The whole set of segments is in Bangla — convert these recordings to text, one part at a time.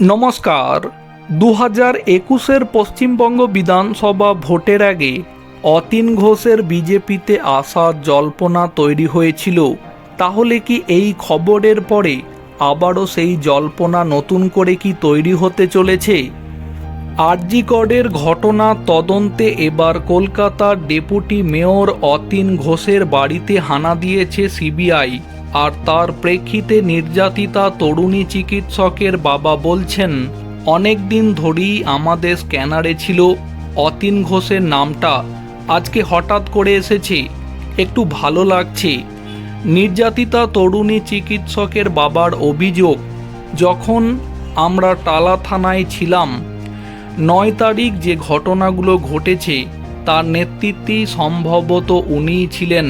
নমস্কার। দু হাজার একুশের পশ্চিমবঙ্গ বিধানসভা ভোটের আগে অতীন ঘোষের বিজেপিতে আসা জল্পনা তৈরি হয়েছিল। তাহলে কি এই খবরের পরে আবারও সেই জল্পনা নতুন করে কি তৈরি হতে চলেছে? আরজিকরের ঘটনা তদন্তে এবার কলকাতার ডেপুটি মেয়র অতীন ঘোষের বাড়িতে হানা দিয়েছে সিবিআই। আর তার প্রেক্ষিতে নির্যাতিতা তরুণী চিকিৎসকের বাবা বলছেন, অনেক দিন ধরেই আমাদের স্ক্যানারে ছিল অতীন ঘোষের নামটা। আজকে হঠাৎ করে এসেছে, একটু ভালো লাগছে। নির্যাতিতা তরুণী চিকিৎসকের বাবার অভিযোগ, যখন আমরা টালা থানায় ছিলাম, নয় তারিখ যে ঘটনাগুলো ঘটেছে, তার নেতৃত্বেই সম্ভবত উনিই ছিলেন।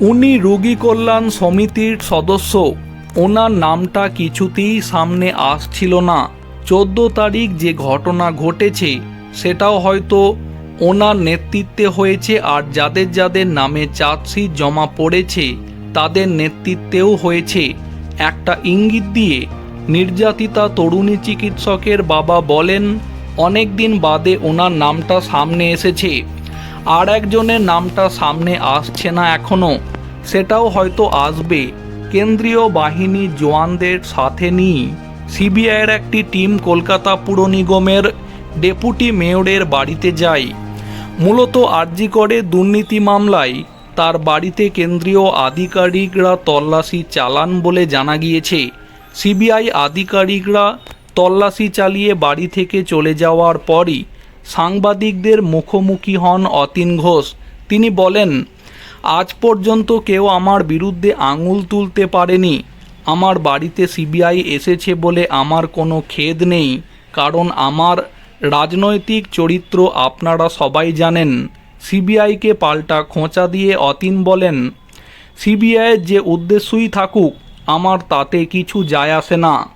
উনি রোগী কল্যাণ সমিতির সদস্য। ওনার নামটা কিছুতেই সামনে আসছিল না। চোদ্দ তারিখ যে ঘটনা ঘটেছে, সেটাও হয়তো ওনার নেতৃত্বে হয়েছে আর যাদের যাদের নামে চার্জশিট জমা পড়েছে, তাদের নেতৃত্বেও হয়েছে। একটা ইঙ্গিত দিয়ে নির্যাতিতা তরুণী চিকিৎসকের বাবা বলেন, অনেক দিন বাদে ওনার নামটা সামনে এসেছে। আর একজনের নামটা সামনে আসছে না এখনও সেটাও হয়তো আসবে। কেন্দ্রীয় বাহিনী জওয়ানদের সাথে নিয়ে সিবিআইয়ের একটি টিম কলকাতা পুর নিগমের ডেপুটি মেয়রের বাড়িতে যায়। মূলত আরজি করে দুর্নীতি মামলায়। তার বাড়িতে কেন্দ্রীয় আধিকারিকরা তল্লাশি চালান বলে জানা গিয়েছে। সিবিআই আধিকারিকরা তল্লাশি চালিয়ে বাড়ি থেকে চলে যাওয়ার পরই সাংবাদিকদের মুখোমুখি হন অতীন ঘোষ। তিনি বলেন, আজ পর্যন্ত কেউ আমার বিরুদ্ধে আঙুল তুলতে পারেনি। আমার বাড়িতে সিবিআই এসেছে বলে আমার কোনো খেদ নেই। কারণ আমার রাজনৈতিক চরিত্র আপনারা সবাই জানেন। সিবিআইকে পাল্টা খোঁচা দিয়ে অতীন বলেন সিবিআইয়ের যে উদ্দেশ্যই থাকুক, আমার তাতে কিছু যায় আসে না।